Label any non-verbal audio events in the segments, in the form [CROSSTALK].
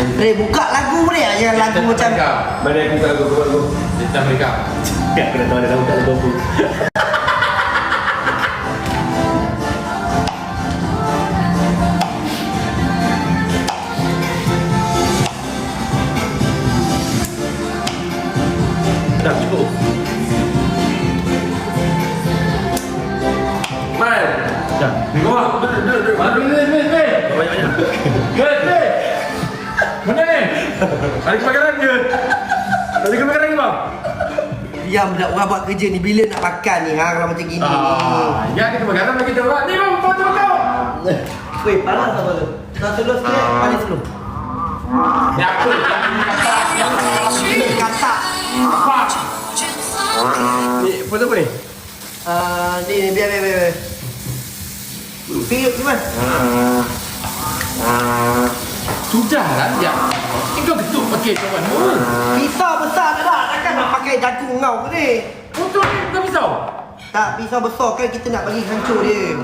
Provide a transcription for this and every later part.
Eh buka lagu boleh tak? Jangan lagu macam Mana aku tak lagu buat lagu. Kita mereka. Ya, aku dah tahu ada lagu tak lagu aku. Dah cukup. Mai. Dah. Ni kau. Duduk, duduk, duduk. Mari, ni, ni, ni. Banyak-banyak. Good, ni. Mana ni? Ada kebakaran ke? Ada kebakaran ke bang? Diam dah orang buat kerja ni Bila nak makan ni ha Kalau macam gini Ah, ya ada kebakaran lagi kita buat. Ni bang, foto kau. Weh panas apa tu? Nak tulus sikit Panas dulu Ni apa? Katak Apa? Ni foto apa ni? Ah, Ni ni biar biar biar biar. Pergi Iman Sudah lah, ya. Ni kau ketuk pakai kawan. Oh, Pisau besar tak ada Takkan nak pakai jagung kau ke ni Foto ni bukan pisau. Tak pisau besar kan kita nak bagi hancur dia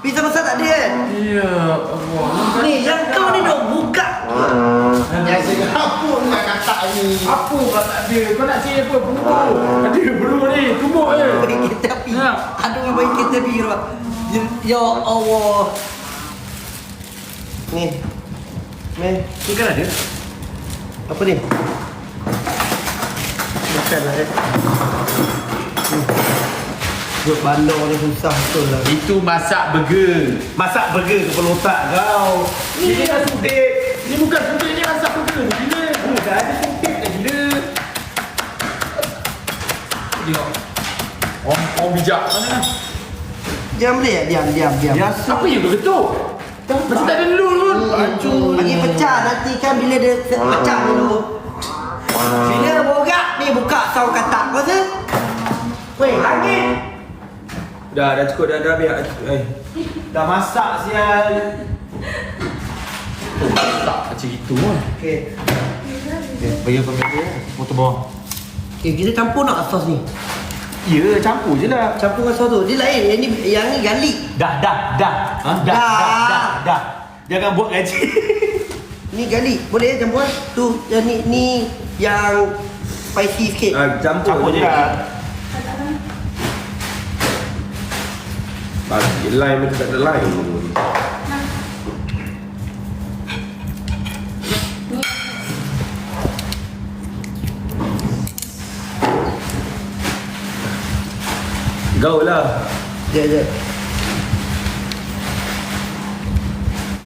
Pisau besar tak ada kan Ya Allah. Ni yang kau ni dok buka Yang saya apa nak kata ni? Apa pula tak ada? Kau nak cari apa? Peluru. Ada peluru ni. Tumbuk je. Bagi kita pi Ha. Aduh yang bagi kita pi Ya Ya Allah Ni Ni Ni kan ada. Apa ni? Makan lah eh Buat bandar ni susah betul lah Itu masak burger. Masak burger kepala otak kau. Ini dah suntik. Ni bukan burger ni masak burger. Gila. Dah ada suntik dah gila. Tengok. Orang orang bijak mana? Diam boleh tak? Diam, diam, diam Biasa. Apa yang kau Masih tak ada lulu pun. Acuh. Bagi pecah nanti kan bila dia pecah dulu Bila borak ni buka saung katak kau tu Weh, langit Dah, dah cukup dah dah biar. Eh. Dah masak sial. Tak macam itu lah. Okay Okay, bagi tu. Foto bawah. Okay, kita campur nak sos ni Ya, campur je lah. Campur dengan sos tu Dia lain, yang ni, yang ni garlic Dah, dah, dah. Ha? Dah, Dah. dah, dah, dah. Jangan buat gaji. [LAUGHS] Ni garlic, boleh campur Tu, yang ni, ni yang spicy sikit Ah, campur, Campur je je. lah. Bagi line macam tak ada. Gaul Gaula. Yeah, yeah.